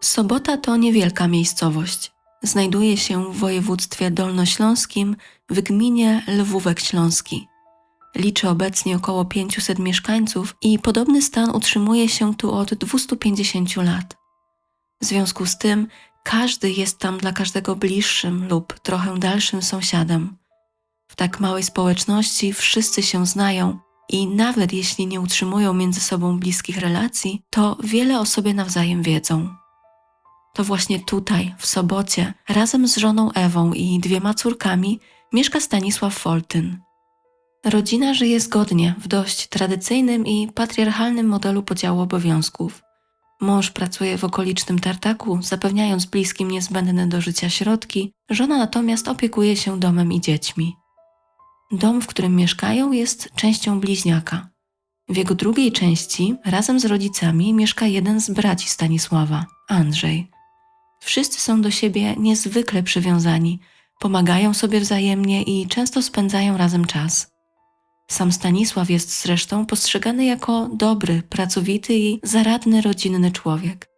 Sobota to niewielka miejscowość. Znajduje się w województwie dolnośląskim w gminie Lwówek Śląski. Liczy obecnie około 500 mieszkańców i podobny stan utrzymuje się tu od 250 lat. W związku z tym każdy jest tam dla każdego bliższym lub trochę dalszym sąsiadem. W tak małej społeczności wszyscy się znają i nawet jeśli nie utrzymują między sobą bliskich relacji, to wiele o sobie nawzajem wiedzą. To właśnie tutaj, w Sobocie, razem z żoną Ewą i dwiema córkami mieszka Stanisław Foltyn. Rodzina żyje zgodnie w dość tradycyjnym i patriarchalnym modelu podziału obowiązków. Mąż pracuje w okolicznym tartaku, zapewniając bliskim niezbędne do życia środki, żona natomiast opiekuje się domem i dziećmi. Dom, w którym mieszkają, jest częścią bliźniaka. W jego drugiej części razem z rodzicami mieszka jeden z braci Stanisława, Andrzej. Wszyscy są do siebie niezwykle przywiązani, pomagają sobie wzajemnie i często spędzają razem czas. Sam Stanisław jest zresztą postrzegany jako dobry, pracowity i zaradny rodzinny człowiek.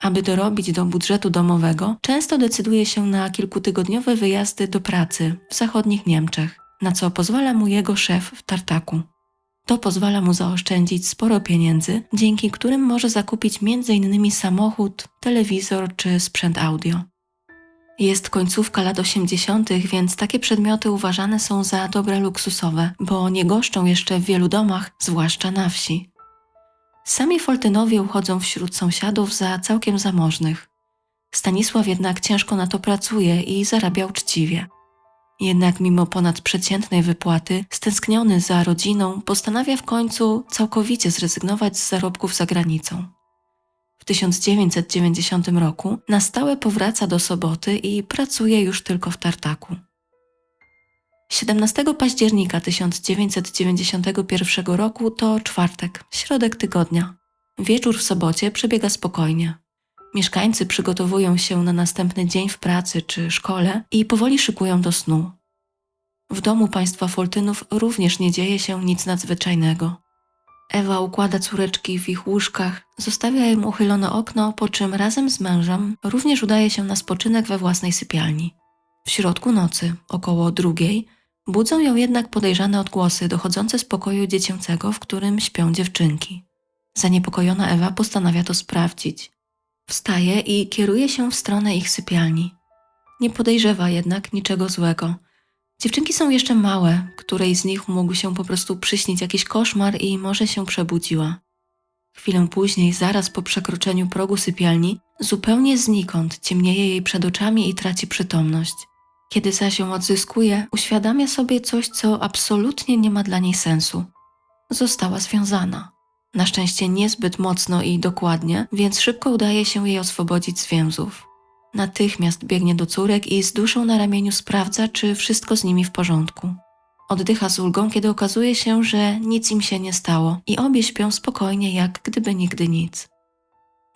Aby dorobić do budżetu domowego, często decyduje się na kilkutygodniowe wyjazdy do pracy w zachodnich Niemczech, na co pozwala mu jego szef w tartaku. To pozwala mu zaoszczędzić sporo pieniędzy, dzięki którym może zakupić m.in. samochód, telewizor czy sprzęt audio. Jest końcówka lat 80., więc takie przedmioty uważane są za dobra luksusowe, bo nie goszczą jeszcze w wielu domach, zwłaszcza na wsi. Sami Foltynowie uchodzą wśród sąsiadów za całkiem zamożnych. Stanisław jednak ciężko na to pracuje i zarabia uczciwie. Jednak mimo ponadprzeciętnej wypłaty, stęskniony za rodziną, postanawia w końcu całkowicie zrezygnować z zarobków za granicą. W 1990 roku na stałe powraca do Soboty i pracuje już tylko w tartaku. 17 października 1991 roku to czwartek, środek tygodnia. Wieczór w sobocie przebiega spokojnie. Mieszkańcy przygotowują się na następny dzień w pracy czy szkole i powoli szykują do snu. W domu państwa Foltynów również nie dzieje się nic nadzwyczajnego. Ewa układa córeczki w ich łóżkach, zostawia im uchylone okno, po czym razem z mężem również udaje się na spoczynek we własnej sypialni. W środku nocy, około drugiej, budzą ją jednak podejrzane odgłosy dochodzące z pokoju dziecięcego, w którym śpią dziewczynki. Zaniepokojona Ewa postanawia to sprawdzić. Wstaje i kieruje się w stronę ich sypialni. Nie podejrzewa jednak niczego złego. Dziewczynki są jeszcze małe, której z nich mógł się po prostu przyśnić jakiś koszmar i może się przebudziła. Chwilę później, zaraz po przekroczeniu progu sypialni, zupełnie znikąd ciemnieje jej przed oczami i traci przytomność. Kiedy zaś ją odzyskuje, uświadamia sobie coś, co absolutnie nie ma dla niej sensu. Została związana. Na szczęście niezbyt mocno i dokładnie, więc szybko udaje się jej oswobodzić z więzów. Natychmiast biegnie do córek i z duszą na ramieniu sprawdza, czy wszystko z nimi w porządku. Oddycha z ulgą, kiedy okazuje się, że nic im się nie stało i obie śpią spokojnie, jak gdyby nigdy nic.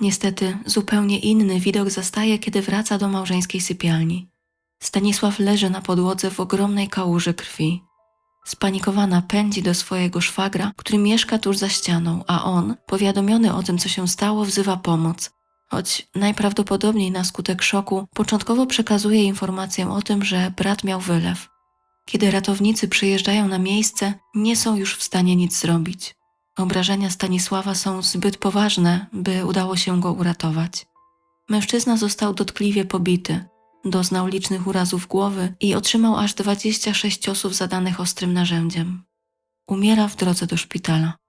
Niestety, zupełnie inny widok zastaje, kiedy wraca do małżeńskiej sypialni. Stanisław leży na podłodze w ogromnej kałuży krwi. Spanikowana pędzi do swojego szwagra, który mieszka tuż za ścianą, a on, powiadomiony o tym, co się stało, wzywa pomoc. Choć najprawdopodobniej na skutek szoku początkowo przekazuje informację o tym, że brat miał wylew. Kiedy ratownicy przyjeżdżają na miejsce, nie są już w stanie nic zrobić. Obrażenia Stanisława są zbyt poważne, by udało się go uratować. Mężczyzna został dotkliwie pobity, doznał licznych urazów głowy i otrzymał aż 26 ciosów zadanych ostrym narzędziem. Umiera w drodze do szpitala.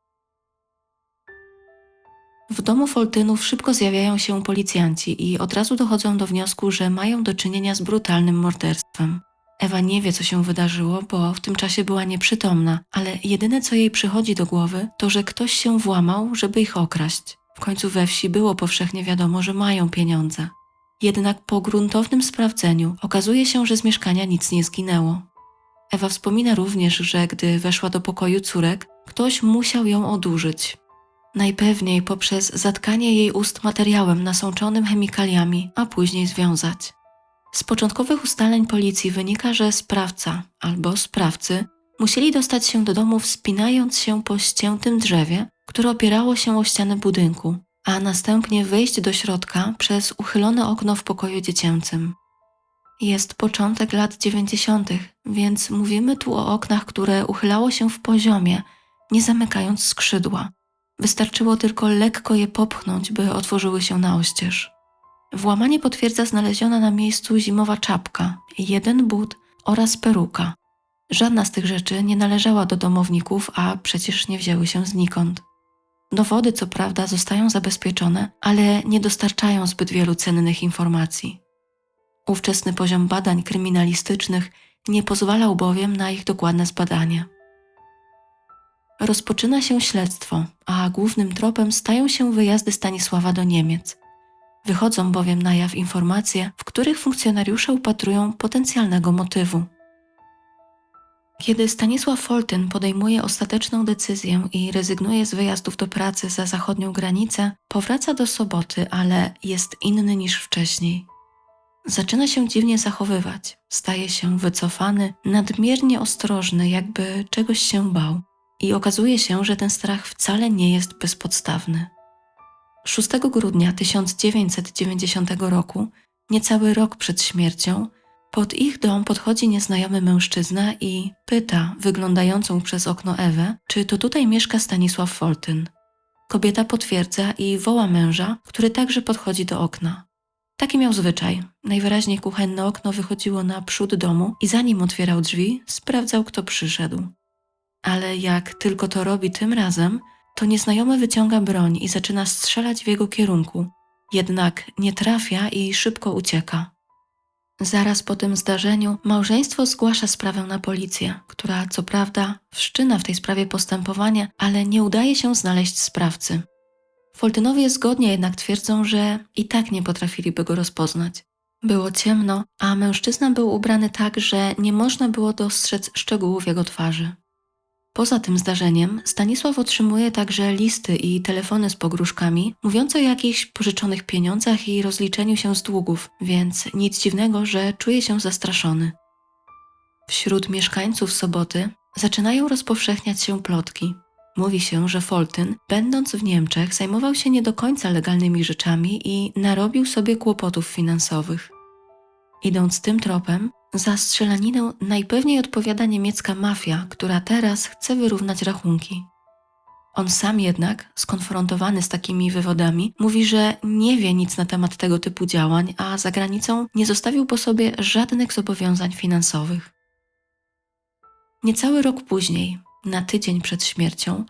W domu Foltynów szybko zjawiają się policjanci i od razu dochodzą do wniosku, że mają do czynienia z brutalnym morderstwem. Ewa nie wie, co się wydarzyło, bo w tym czasie była nieprzytomna, ale jedyne, co jej przychodzi do głowy, to, że ktoś się włamał, żeby ich okraść. W końcu we wsi było powszechnie wiadomo, że mają pieniądze. Jednak po gruntownym sprawdzeniu okazuje się, że z mieszkania nic nie zginęło. Ewa wspomina również, że gdy weszła do pokoju córek, ktoś musiał ją odurzyć. Najpewniej poprzez zatkanie jej ust materiałem nasączonym chemikaliami, a później związać. Z początkowych ustaleń policji wynika, że sprawca albo sprawcy musieli dostać się do domu wspinając się po ściętym drzewie, które opierało się o ścianę budynku, a następnie wejść do środka przez uchylone okno w pokoju dziecięcym. Jest początek lat dziewięćdziesiątych, więc mówimy tu o oknach, które uchylało się w poziomie, nie zamykając skrzydła. Wystarczyło tylko lekko je popchnąć, by otworzyły się na oścież. Włamanie potwierdza znaleziona na miejscu zimowa czapka, jeden but oraz peruka. Żadna z tych rzeczy nie należała do domowników, a przecież nie wzięły się znikąd. Dowody, co prawda, zostają zabezpieczone, ale nie dostarczają zbyt wielu cennych informacji. Ówczesny poziom badań kryminalistycznych nie pozwalał bowiem na ich dokładne zbadanie. Rozpoczyna się śledztwo, a głównym tropem stają się wyjazdy Stanisława do Niemiec. Wychodzą bowiem na jaw informacje, w których funkcjonariusze upatrują potencjalnego motywu. Kiedy Stanisław Foltyn podejmuje ostateczną decyzję i rezygnuje z wyjazdów do pracy za zachodnią granicę, powraca do soboty, ale jest inny niż wcześniej. Zaczyna się dziwnie zachowywać, staje się wycofany, nadmiernie ostrożny, jakby czegoś się bał, i okazuje się, że ten strach wcale nie jest bezpodstawny. 6 grudnia 1990 roku, niecały rok przed śmiercią, pod ich dom podchodzi nieznajomy mężczyzna i pyta wyglądającą przez okno Ewę, czy to tutaj mieszka Stanisław Foltyn. Kobieta potwierdza i woła męża, który także podchodzi do okna. Taki miał zwyczaj. Najwyraźniej kuchenne okno wychodziło na przód domu i zanim otwierał drzwi, sprawdzał, kto przyszedł. Ale jak tylko to robi tym razem, to nieznajomy wyciąga broń i zaczyna strzelać w jego kierunku. Jednak nie trafia i szybko ucieka. Zaraz po tym zdarzeniu małżeństwo zgłasza sprawę na policję, która co prawda wszczyna w tej sprawie postępowanie, ale nie udaje się znaleźć sprawcy. Foltynowie zgodnie jednak twierdzą, że i tak nie potrafiliby go rozpoznać. Było ciemno, a mężczyzna był ubrany tak, że nie można było dostrzec szczegółów jego twarzy. Poza tym zdarzeniem Stanisław otrzymuje także listy i telefony z pogróżkami mówiące o jakichś pożyczonych pieniądzach i rozliczeniu się z długów, więc nic dziwnego, że czuje się zastraszony. Wśród mieszkańców Soboty zaczynają rozpowszechniać się plotki. Mówi się, że Foltyn, będąc w Niemczech, zajmował się nie do końca legalnymi rzeczami i narobił sobie kłopotów finansowych. Idąc tym tropem, za strzelaninę najpewniej odpowiada niemiecka mafia, która teraz chce wyrównać rachunki. On sam jednak, skonfrontowany z takimi wywodami, mówi, że nie wie nic na temat tego typu działań, a za granicą nie zostawił po sobie żadnych zobowiązań finansowych. Niecały rok później, na tydzień przed śmiercią,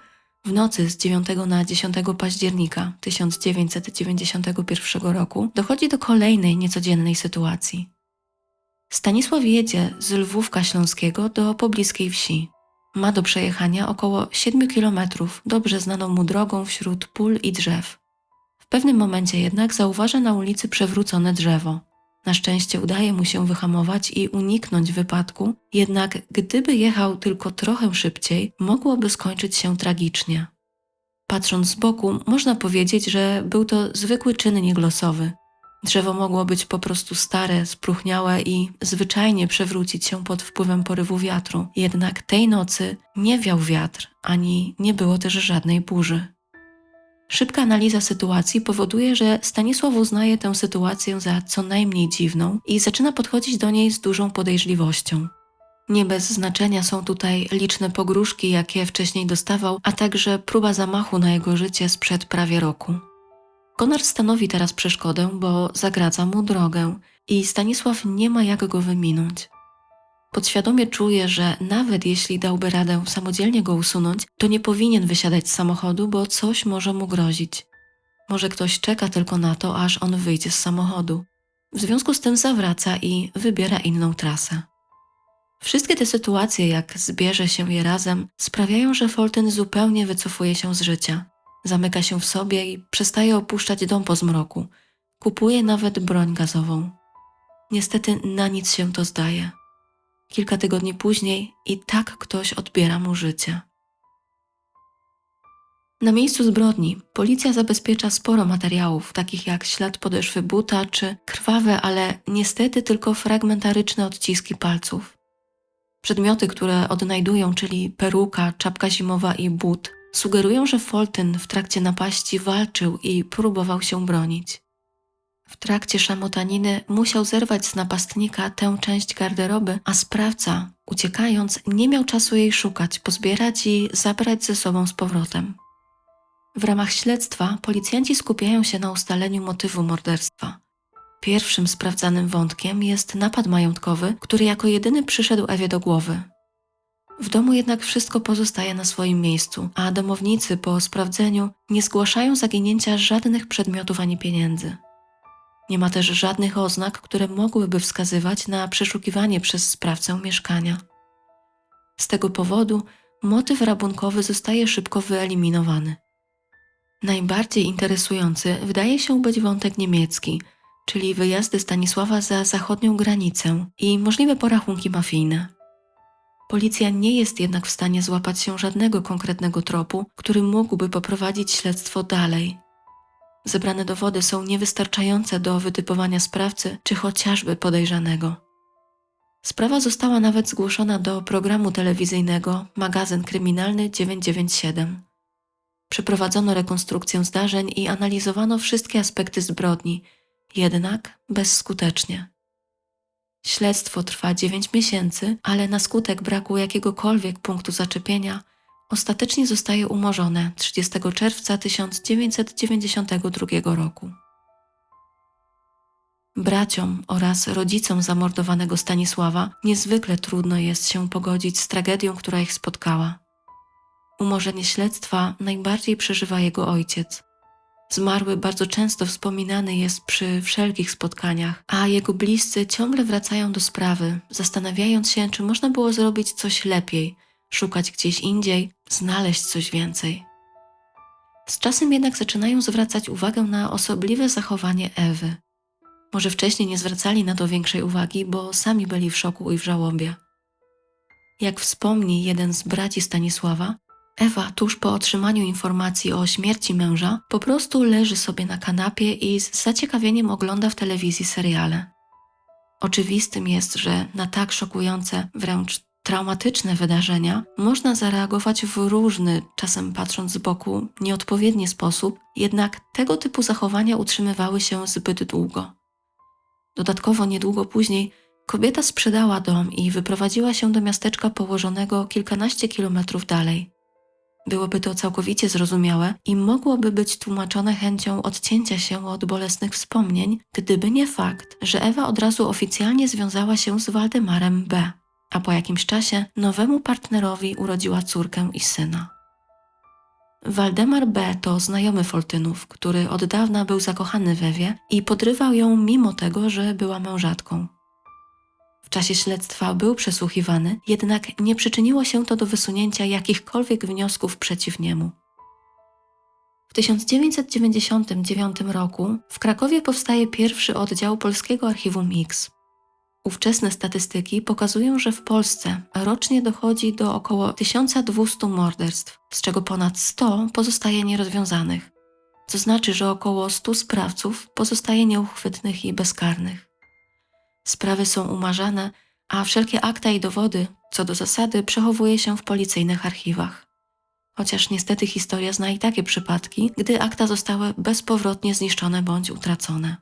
w nocy z 9 na 10 października 1991 roku dochodzi do kolejnej niecodziennej sytuacji. Stanisław jedzie z Lwówka Śląskiego do pobliskiej wsi. Ma do przejechania około 7 kilometrów dobrze znaną mu drogą wśród pól i drzew. W pewnym momencie jednak zauważa na ulicy przewrócone drzewo. Na szczęście udaje mu się wyhamować i uniknąć wypadku, jednak gdyby jechał tylko trochę szybciej, mogłoby skończyć się tragicznie. Patrząc z boku, można powiedzieć, że był to zwykły czynnik losowy. Drzewo mogło być po prostu stare, spróchniałe i zwyczajnie przewrócić się pod wpływem porywu wiatru. Jednak tej nocy nie wiał wiatr, ani nie było też żadnej burzy. Szybka analiza sytuacji powoduje, że Stanisław uznaje tę sytuację za co najmniej dziwną i zaczyna podchodzić do niej z dużą podejrzliwością. Nie bez znaczenia są tutaj liczne pogróżki, jakie wcześniej dostawał, a także próba zamachu na jego życie sprzed prawie roku. Konar stanowi teraz przeszkodę, bo zagradza mu drogę i Stanisław nie ma jak go wyminąć. Podświadomie czuje, że nawet jeśli dałby radę samodzielnie go usunąć, to nie powinien wysiadać z samochodu, bo coś może mu grozić. Może ktoś czeka tylko na to, aż on wyjdzie z samochodu. W związku z tym zawraca i wybiera inną trasę. Wszystkie te sytuacje, jak zbierze się je razem, sprawiają, że Folten zupełnie wycofuje się z życia. Zamyka się w sobie i przestaje opuszczać dom po zmroku. Kupuje nawet broń gazową. Niestety na nic się to zdaje. Kilka tygodni później i tak ktoś odbiera mu życie. Na miejscu zbrodni policja zabezpiecza sporo materiałów, takich jak ślad podeszwy buta czy krwawe, ale niestety tylko fragmentaryczne odciski palców. Przedmioty, które odnajdują, czyli peruka, czapka zimowa i but, sugerują, że Fulton w trakcie napaści walczył i próbował się bronić. W trakcie szamotaniny musiał zerwać z napastnika tę część garderoby, a sprawca, uciekając, nie miał czasu jej szukać, pozbierać i zabrać ze sobą z powrotem. W ramach śledztwa policjanci skupiają się na ustaleniu motywu morderstwa. Pierwszym sprawdzanym wątkiem jest napad majątkowy, który jako jedyny przyszedł Ewie do głowy. W domu jednak wszystko pozostaje na swoim miejscu, a domownicy po sprawdzeniu nie zgłaszają zaginięcia żadnych przedmiotów ani pieniędzy. Nie ma też żadnych oznak, które mogłyby wskazywać na przeszukiwanie przez sprawcę mieszkania. Z tego powodu motyw rabunkowy zostaje szybko wyeliminowany. Najbardziej interesujący wydaje się być wątek niemiecki, czyli wyjazdy Stanisława za zachodnią granicę i możliwe porachunki mafijne. Policja nie jest jednak w stanie złapać się żadnego konkretnego tropu, który mógłby poprowadzić śledztwo dalej. Zebrane dowody są niewystarczające do wytypowania sprawcy czy chociażby podejrzanego. Sprawa została nawet zgłoszona do programu telewizyjnego Magazyn Kryminalny 997. Przeprowadzono rekonstrukcję zdarzeń i analizowano wszystkie aspekty zbrodni, jednak bezskutecznie. Śledztwo trwa 9 miesięcy, ale na skutek braku jakiegokolwiek punktu zaczepienia ostatecznie zostaje umorzone 30 czerwca 1992 roku. Braciom oraz rodzicom zamordowanego Stanisława niezwykle trudno jest się pogodzić z tragedią, która ich spotkała. Umorzenie śledztwa najbardziej przeżywa jego ojciec. Zmarły bardzo często wspominany jest przy wszelkich spotkaniach, a jego bliscy ciągle wracają do sprawy, zastanawiając się, czy można było zrobić coś lepiej, szukać gdzieś indziej, znaleźć coś więcej. Z czasem jednak zaczynają zwracać uwagę na osobliwe zachowanie Ewy. Może wcześniej nie zwracali na to większej uwagi, bo sami byli w szoku i w żałobie. Jak wspomni jeden z braci Stanisława, Ewa tuż po otrzymaniu informacji o śmierci męża po prostu leży sobie na kanapie i z zaciekawieniem ogląda w telewizji seriale. Oczywistym jest, że na tak szokujące, wręcz traumatyczne wydarzenia można zareagować w różny, czasem patrząc z boku, nieodpowiedni sposób, jednak tego typu zachowania utrzymywały się zbyt długo. Dodatkowo niedługo później kobieta sprzedała dom i wyprowadziła się do miasteczka położonego kilkanaście kilometrów dalej. Byłoby to całkowicie zrozumiałe i mogłoby być tłumaczone chęcią odcięcia się od bolesnych wspomnień, gdyby nie fakt, że Ewa od razu oficjalnie związała się z Waldemarem B., a po jakimś czasie nowemu partnerowi urodziła córkę i syna. Waldemar B. to znajomy Foltynów, który od dawna był zakochany w Ewie i podrywał ją mimo tego, że była mężatką czasie śledztwa był przesłuchiwany, jednak nie przyczyniło się to do wysunięcia jakichkolwiek wniosków przeciw niemu. W 1999 roku w Krakowie powstaje pierwszy oddział Polskiego Archiwum Mix. Ówczesne statystyki pokazują, że w Polsce rocznie dochodzi do około 1200 morderstw, z czego ponad 100 pozostaje nierozwiązanych. To znaczy, że około 100 sprawców pozostaje nieuchwytnych i bezkarnych. Sprawy są umarzane, a wszelkie akta i dowody, co do zasady, przechowuje się w policyjnych archiwach. Chociaż niestety historia zna i takie przypadki, gdy akta zostały bezpowrotnie zniszczone bądź utracone.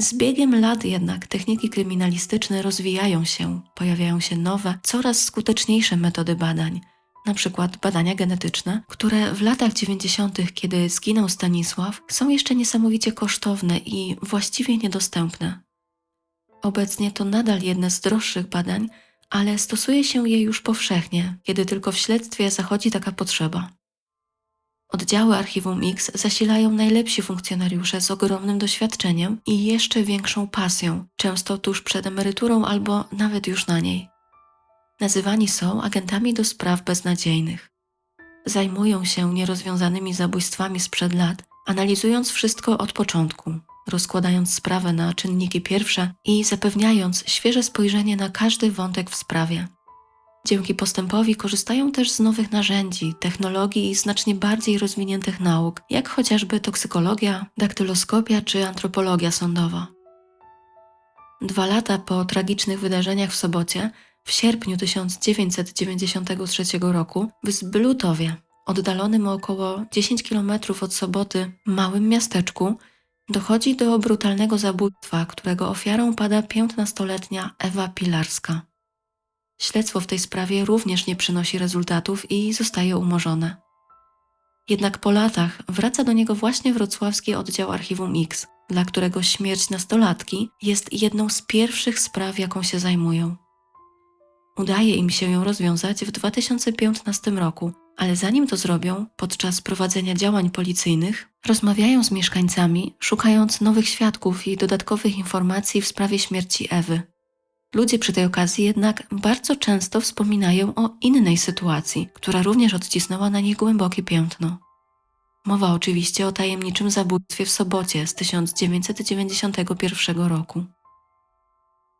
Z biegiem lat jednak techniki kryminalistyczne rozwijają się, pojawiają się nowe, coraz skuteczniejsze metody badań, np. badania genetyczne, które w latach 90., kiedy zginął Stanisław, są jeszcze niesamowicie kosztowne i właściwie niedostępne. Obecnie to nadal jedne z droższych badań, ale stosuje się je już powszechnie, kiedy tylko w śledztwie zachodzi taka potrzeba. Oddziały Archiwum X zasilają najlepsi funkcjonariusze z ogromnym doświadczeniem i jeszcze większą pasją, często tuż przed emeryturą albo nawet już na niej. Nazywani są agentami do spraw beznadziejnych. Zajmują się nierozwiązanymi zabójstwami sprzed lat, analizując wszystko od początku, rozkładając sprawę na czynniki pierwsze i zapewniając świeże spojrzenie na każdy wątek w sprawie. Dzięki postępowi korzystają też z nowych narzędzi, technologii i znacznie bardziej rozwiniętych nauk, jak chociażby toksykologia, daktyloskopia czy antropologia sądowa. Dwa lata po tragicznych wydarzeniach w Sobocie, w sierpniu 1993 roku, w Zbylutowie, oddalonym o około 10 km od Soboty małym miasteczku, dochodzi do brutalnego zabójstwa, którego ofiarą pada 15-letnia Ewa Pilarska. Śledztwo w tej sprawie również nie przynosi rezultatów i zostaje umorzone. Jednak po latach wraca do niego właśnie wrocławski oddział Archiwum X, dla którego śmierć nastolatki jest jedną z pierwszych spraw, jaką się zajmują. Udaje im się ją rozwiązać w 2015 roku, ale zanim to zrobią, podczas prowadzenia działań policyjnych, rozmawiają z mieszkańcami, szukając nowych świadków i dodatkowych informacji w sprawie śmierci Ewy. Ludzie przy tej okazji jednak bardzo często wspominają o innej sytuacji, która również odcisnęła na nich głębokie piętno. Mowa oczywiście o tajemniczym zabójstwie w Sobocie z 1991 roku.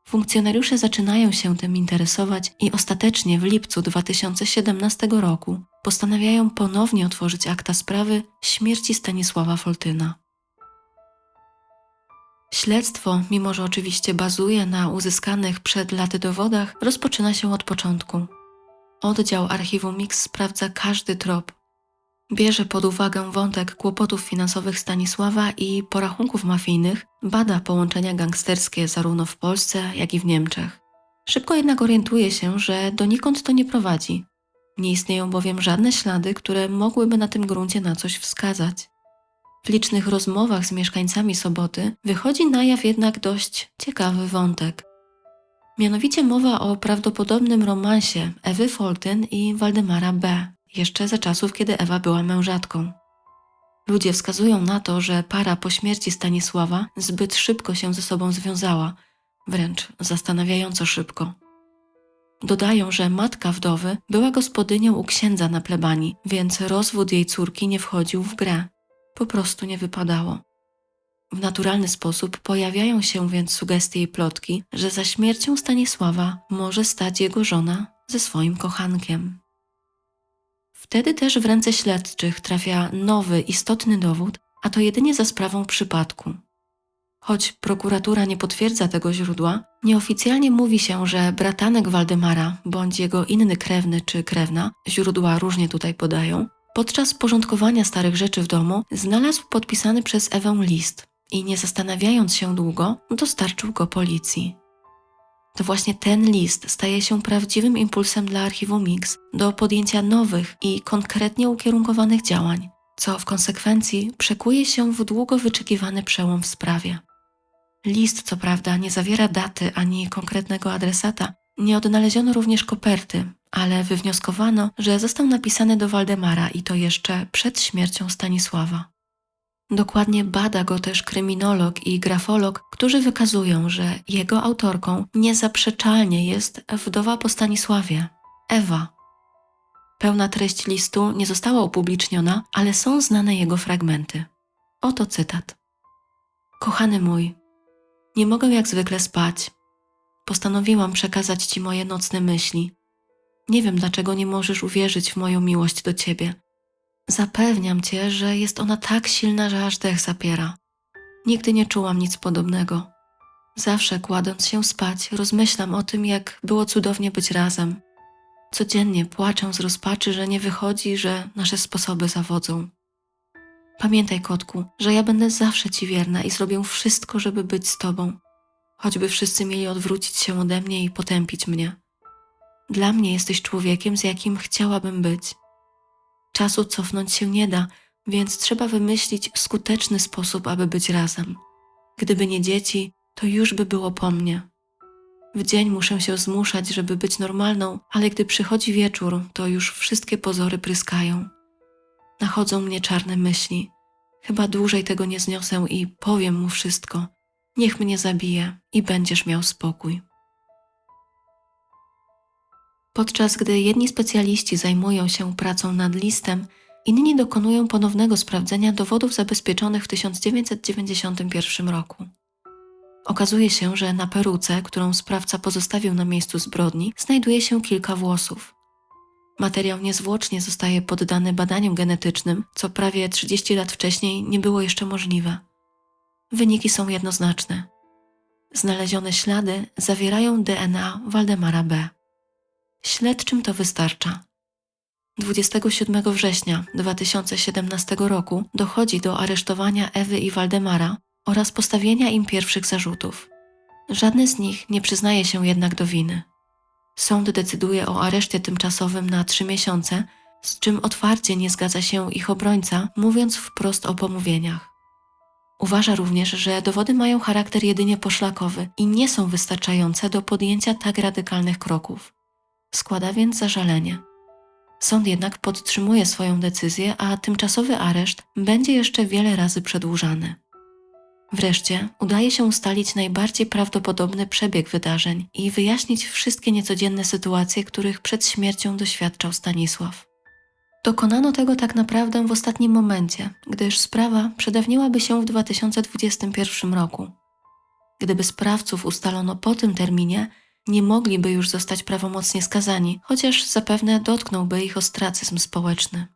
Funkcjonariusze zaczynają się tym interesować i ostatecznie w lipcu 2017 roku postanawiają ponownie otworzyć akta sprawy śmierci Stanisława Foltyna. Śledztwo, mimo że oczywiście bazuje na uzyskanych przed laty dowodach, rozpoczyna się od początku. Oddział Archiwum Mix sprawdza każdy trop. Bierze pod uwagę wątek kłopotów finansowych Stanisława i porachunków mafijnych, bada połączenia gangsterskie zarówno w Polsce, jak i w Niemczech. Szybko jednak orientuje się, że donikąd to nie prowadzi. Nie istnieją bowiem żadne ślady, które mogłyby na tym gruncie na coś wskazać. W licznych rozmowach z mieszkańcami Soboty wychodzi na jaw jednak dość ciekawy wątek. Mianowicie mowa o prawdopodobnym romansie Ewy Foltyn i Waldemara B., jeszcze za czasów, kiedy Ewa była mężatką. Ludzie wskazują na to, że para po śmierci Stanisława zbyt szybko się ze sobą związała, wręcz zastanawiająco szybko. Dodają, że matka wdowy była gospodynią u księdza na plebanii, więc rozwód jej córki nie wchodził w grę po prostu nie wypadało. W naturalny sposób pojawiają się więc sugestie i plotki, że za śmiercią Stanisława może stać jego żona ze swoim kochankiem. Wtedy też w ręce śledczych trafia nowy, istotny dowód, a to jedynie za sprawą przypadku. Choć prokuratura nie potwierdza tego źródła, nieoficjalnie mówi się, że bratanek Waldemara bądź jego inny krewny czy krewna, źródła różnie tutaj podają, Podczas porządkowania starych rzeczy w domu znalazł podpisany przez Ewę list i nie zastanawiając się długo, dostarczył go policji. To właśnie ten list staje się prawdziwym impulsem dla archiwum Mix do podjęcia nowych i konkretnie ukierunkowanych działań, co w konsekwencji przekuje się w długo wyczekiwany przełom w sprawie. List, co prawda, nie zawiera daty ani konkretnego adresata, nie odnaleziono również koperty, ale wywnioskowano, że został napisany do Waldemara i to jeszcze przed śmiercią Stanisława. Dokładnie bada go też kryminolog i grafolog, którzy wykazują, że jego autorką niezaprzeczalnie jest wdowa po Stanisławie, Ewa. Pełna treść listu nie została upubliczniona, ale są znane jego fragmenty. Oto cytat. Kochany mój, nie mogę jak zwykle spać. Postanowiłam przekazać Ci moje nocne myśli, nie wiem, dlaczego nie możesz uwierzyć w moją miłość do ciebie. Zapewniam cię, że jest ona tak silna, że aż dech zapiera. Nigdy nie czułam nic podobnego. Zawsze kładąc się spać, rozmyślam o tym, jak było cudownie być razem. Codziennie płaczę z rozpaczy, że nie wychodzi, że nasze sposoby zawodzą. Pamiętaj, kotku, że ja będę zawsze ci wierna i zrobię wszystko, żeby być z tobą, choćby wszyscy mieli odwrócić się ode mnie i potępić mnie. Dla mnie jesteś człowiekiem, z jakim chciałabym być. Czasu cofnąć się nie da, więc trzeba wymyślić skuteczny sposób, aby być razem. Gdyby nie dzieci, to już by było po mnie. W dzień muszę się zmuszać, żeby być normalną, ale gdy przychodzi wieczór, to już wszystkie pozory pryskają. Nachodzą mnie czarne myśli. Chyba dłużej tego nie zniosę i powiem mu wszystko. Niech mnie zabije i będziesz miał spokój. Podczas gdy jedni specjaliści zajmują się pracą nad listem, inni dokonują ponownego sprawdzenia dowodów zabezpieczonych w 1991 roku. Okazuje się, że na peruce, którą sprawca pozostawił na miejscu zbrodni, znajduje się kilka włosów. Materiał niezwłocznie zostaje poddany badaniom genetycznym, co prawie 30 lat wcześniej nie było jeszcze możliwe. Wyniki są jednoznaczne. Znalezione ślady zawierają DNA Waldemara B. Śledczym to wystarcza. 27 września 2017 roku dochodzi do aresztowania Ewy i Waldemara oraz postawienia im pierwszych zarzutów. Żadny z nich nie przyznaje się jednak do winy. Sąd decyduje o areszcie tymczasowym na trzy miesiące, z czym otwarcie nie zgadza się ich obrońca, mówiąc wprost o pomówieniach. Uważa również, że dowody mają charakter jedynie poszlakowy i nie są wystarczające do podjęcia tak radykalnych kroków. Składa więc zażalenie. Sąd jednak podtrzymuje swoją decyzję, a tymczasowy areszt będzie jeszcze wiele razy przedłużany. Wreszcie udaje się ustalić najbardziej prawdopodobny przebieg wydarzeń i wyjaśnić wszystkie niecodzienne sytuacje, których przed śmiercią doświadczał Stanisław. Dokonano tego tak naprawdę w ostatnim momencie, gdyż sprawa przedawniłaby się w 2021 roku. Gdyby sprawców ustalono po tym terminie, nie mogliby już zostać prawomocnie skazani, chociaż zapewne dotknąłby ich ostracyzm społeczny.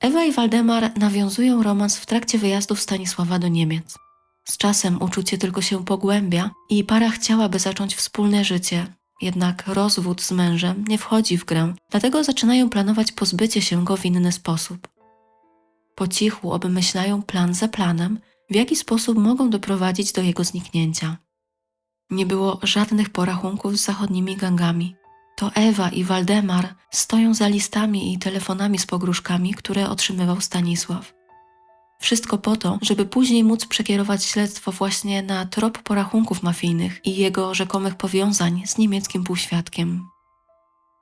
Ewa i Waldemar nawiązują romans w trakcie wyjazdów Stanisława do Niemiec. Z czasem uczucie tylko się pogłębia i para chciałaby zacząć wspólne życie, jednak rozwód z mężem nie wchodzi w grę, dlatego zaczynają planować pozbycie się go w inny sposób. Po cichu obmyślają plan za planem, w jaki sposób mogą doprowadzić do jego zniknięcia. Nie było żadnych porachunków z zachodnimi gangami. To Ewa i Waldemar stoją za listami i telefonami z pogróżkami, które otrzymywał Stanisław. Wszystko po to, żeby później móc przekierować śledztwo właśnie na trop porachunków mafijnych i jego rzekomych powiązań z niemieckim półświadkiem.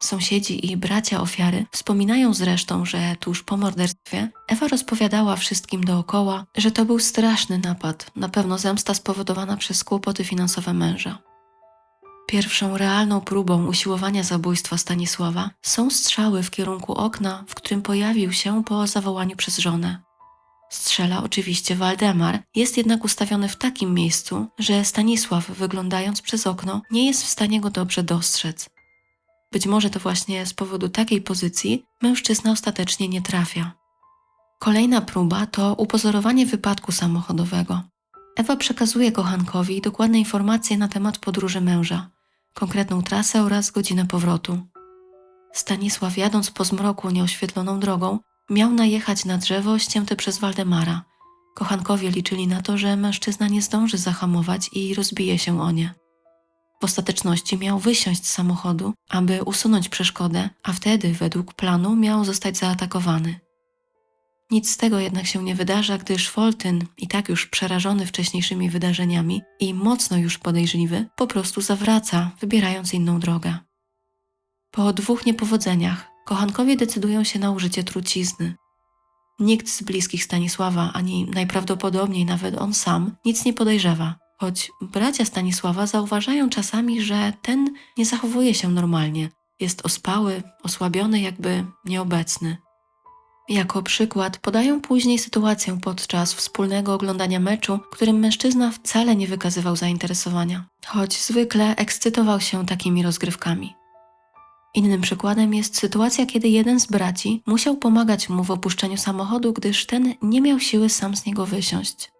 Sąsiedzi i bracia ofiary wspominają zresztą, że tuż po morderstwie Ewa rozpowiadała wszystkim dookoła, że to był straszny napad, na pewno zemsta spowodowana przez kłopoty finansowe męża. Pierwszą realną próbą usiłowania zabójstwa Stanisława są strzały w kierunku okna, w którym pojawił się po zawołaniu przez żonę. Strzela oczywiście Waldemar, jest jednak ustawiony w takim miejscu, że Stanisław, wyglądając przez okno, nie jest w stanie go dobrze dostrzec. Być może to właśnie z powodu takiej pozycji mężczyzna ostatecznie nie trafia. Kolejna próba to upozorowanie wypadku samochodowego. Ewa przekazuje kochankowi dokładne informacje na temat podróży męża, konkretną trasę oraz godzinę powrotu. Stanisław jadąc po zmroku nieoświetloną drogą Miał najechać na drzewo ścięte przez Waldemara. Kochankowie liczyli na to, że mężczyzna nie zdąży zahamować i rozbije się o nie. W ostateczności miał wysiąść z samochodu, aby usunąć przeszkodę, a wtedy, według planu, miał zostać zaatakowany. Nic z tego jednak się nie wydarza, gdyż Foltyn, i tak już przerażony wcześniejszymi wydarzeniami i mocno już podejrzliwy, po prostu zawraca, wybierając inną drogę. Po dwóch niepowodzeniach kochankowie decydują się na użycie trucizny. Nikt z bliskich Stanisława, ani najprawdopodobniej nawet on sam, nic nie podejrzewa, choć bracia Stanisława zauważają czasami, że ten nie zachowuje się normalnie. Jest ospały, osłabiony, jakby nieobecny. Jako przykład podają później sytuację podczas wspólnego oglądania meczu, którym mężczyzna wcale nie wykazywał zainteresowania, choć zwykle ekscytował się takimi rozgrywkami. Innym przykładem jest sytuacja, kiedy jeden z braci musiał pomagać mu w opuszczeniu samochodu, gdyż ten nie miał siły sam z niego wysiąść.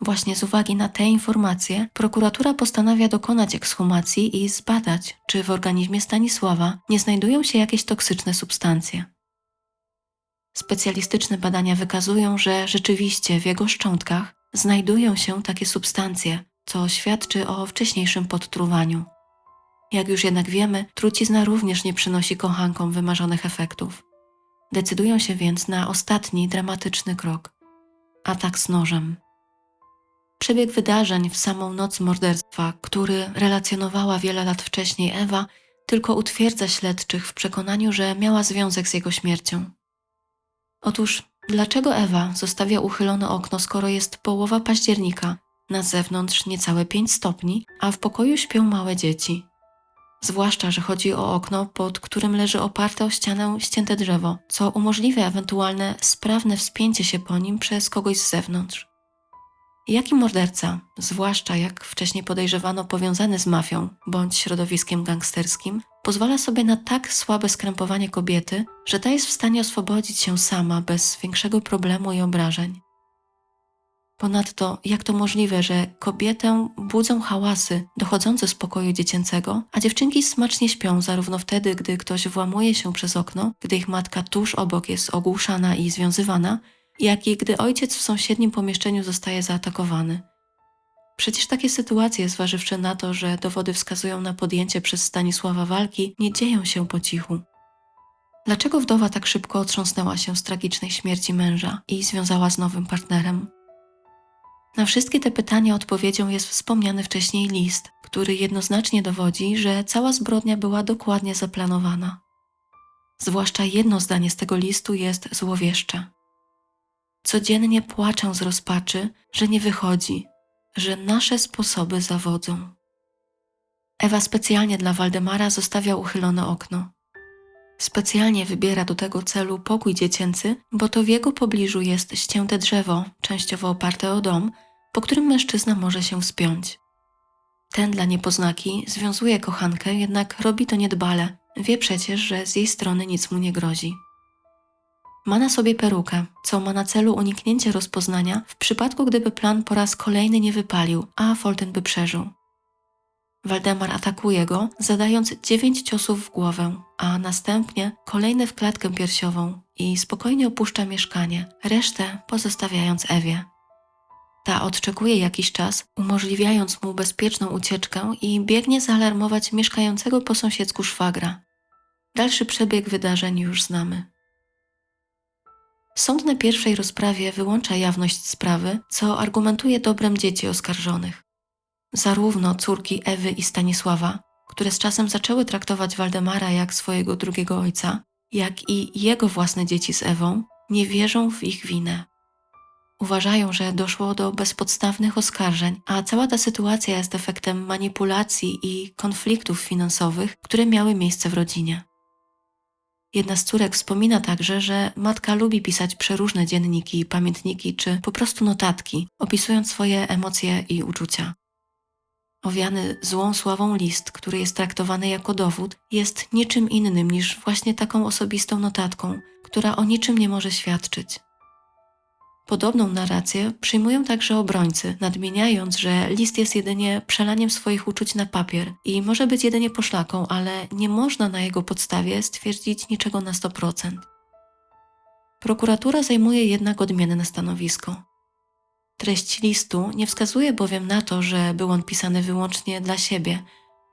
Właśnie z uwagi na te informacje, prokuratura postanawia dokonać ekshumacji i zbadać, czy w organizmie Stanisława nie znajdują się jakieś toksyczne substancje. Specjalistyczne badania wykazują, że rzeczywiście w jego szczątkach znajdują się takie substancje, co świadczy o wcześniejszym podtruwaniu. Jak już jednak wiemy, trucizna również nie przynosi kochankom wymarzonych efektów. Decydują się więc na ostatni dramatyczny krok atak z nożem. Przebieg wydarzeń w samą noc morderstwa, który relacjonowała wiele lat wcześniej Ewa, tylko utwierdza śledczych w przekonaniu, że miała związek z jego śmiercią. Otóż, dlaczego Ewa zostawia uchylone okno, skoro jest połowa października, na zewnątrz niecałe 5 stopni, a w pokoju śpią małe dzieci? Zwłaszcza, że chodzi o okno, pod którym leży oparte o ścianę ścięte drzewo, co umożliwia ewentualne sprawne wspięcie się po nim przez kogoś z zewnątrz. Jaki morderca, zwłaszcza jak wcześniej podejrzewano powiązany z mafią bądź środowiskiem gangsterskim, pozwala sobie na tak słabe skrępowanie kobiety, że ta jest w stanie oswobodzić się sama bez większego problemu i obrażeń? Ponadto, jak to możliwe, że kobietę budzą hałasy dochodzące z pokoju dziecięcego, a dziewczynki smacznie śpią zarówno wtedy, gdy ktoś włamuje się przez okno, gdy ich matka tuż obok jest ogłuszana i związywana, jak i gdy ojciec w sąsiednim pomieszczeniu zostaje zaatakowany. Przecież takie sytuacje, zważywszy na to, że dowody wskazują na podjęcie przez Stanisława walki, nie dzieją się po cichu. Dlaczego wdowa tak szybko otrząsnęła się z tragicznej śmierci męża i związała z nowym partnerem? Na wszystkie te pytania odpowiedzią jest wspomniany wcześniej list, który jednoznacznie dowodzi, że cała zbrodnia była dokładnie zaplanowana. Zwłaszcza jedno zdanie z tego listu jest złowieszcze. Codziennie płaczę z rozpaczy, że nie wychodzi, że nasze sposoby zawodzą. Ewa specjalnie dla Waldemara zostawia uchylone okno. Specjalnie wybiera do tego celu pokój dziecięcy, bo to w jego pobliżu jest ścięte drzewo, częściowo oparte o dom, po którym mężczyzna może się wspiąć. Ten dla niepoznaki związuje kochankę, jednak robi to niedbale. Wie przecież, że z jej strony nic mu nie grozi. Ma na sobie perukę, co ma na celu uniknięcie rozpoznania w przypadku, gdyby plan po raz kolejny nie wypalił, a Folten by przeżył. Waldemar atakuje go, zadając dziewięć ciosów w głowę, a następnie kolejne w klatkę piersiową i spokojnie opuszcza mieszkanie, resztę pozostawiając Ewie. Ta odczekuje jakiś czas, umożliwiając mu bezpieczną ucieczkę i biegnie zaalarmować mieszkającego po sąsiedzku szwagra. Dalszy przebieg wydarzeń już znamy. Sąd na pierwszej rozprawie wyłącza jawność sprawy, co argumentuje dobrem dzieci oskarżonych. Zarówno córki Ewy i Stanisława, które z czasem zaczęły traktować Waldemara jak swojego drugiego ojca, jak i jego własne dzieci z Ewą, nie wierzą w ich winę. Uważają, że doszło do bezpodstawnych oskarżeń, a cała ta sytuacja jest efektem manipulacji i konfliktów finansowych, które miały miejsce w rodzinie. Jedna z córek wspomina także, że matka lubi pisać przeróżne dzienniki, pamiętniki czy po prostu notatki, opisując swoje emocje i uczucia. Owiany złą sławą list, który jest traktowany jako dowód, jest niczym innym niż właśnie taką osobistą notatką, która o niczym nie może świadczyć. Podobną narrację przyjmują także obrońcy, nadmieniając, że list jest jedynie przelaniem swoich uczuć na papier i może być jedynie poszlaką, ale nie można na jego podstawie stwierdzić niczego na 100%. Prokuratura zajmuje jednak odmienne stanowisko. Treść listu nie wskazuje bowiem na to, że był on pisany wyłącznie dla siebie,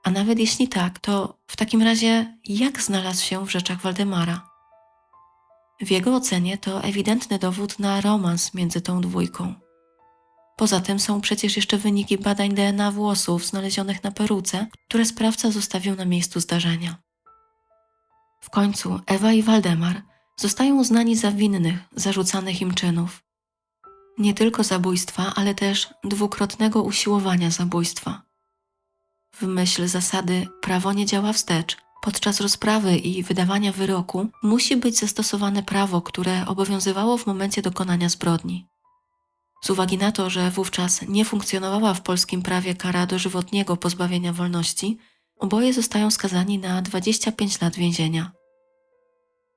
a nawet jeśli tak, to w takim razie jak znalazł się w rzeczach Waldemara? W jego ocenie to ewidentny dowód na romans między tą dwójką. Poza tym są przecież jeszcze wyniki badań DNA włosów znalezionych na peruce, które sprawca zostawił na miejscu zdarzenia. W końcu Ewa i Waldemar zostają uznani za winnych zarzucanych im czynów. Nie tylko zabójstwa, ale też dwukrotnego usiłowania zabójstwa. W myśl zasady prawo nie działa wstecz, Podczas rozprawy i wydawania wyroku musi być zastosowane prawo, które obowiązywało w momencie dokonania zbrodni. Z uwagi na to, że wówczas nie funkcjonowała w polskim prawie kara dożywotniego pozbawienia wolności, oboje zostają skazani na 25 lat więzienia.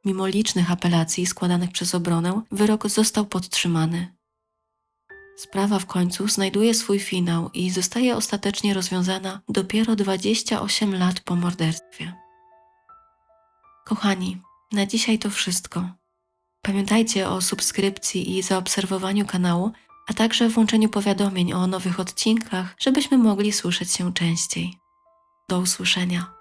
Mimo licznych apelacji składanych przez obronę, wyrok został podtrzymany. Sprawa w końcu znajduje swój finał i zostaje ostatecznie rozwiązana dopiero 28 lat po morderstwie. Kochani, na dzisiaj to wszystko. Pamiętajcie o subskrypcji i zaobserwowaniu kanału, a także włączeniu powiadomień o nowych odcinkach, żebyśmy mogli słyszeć się częściej. Do usłyszenia.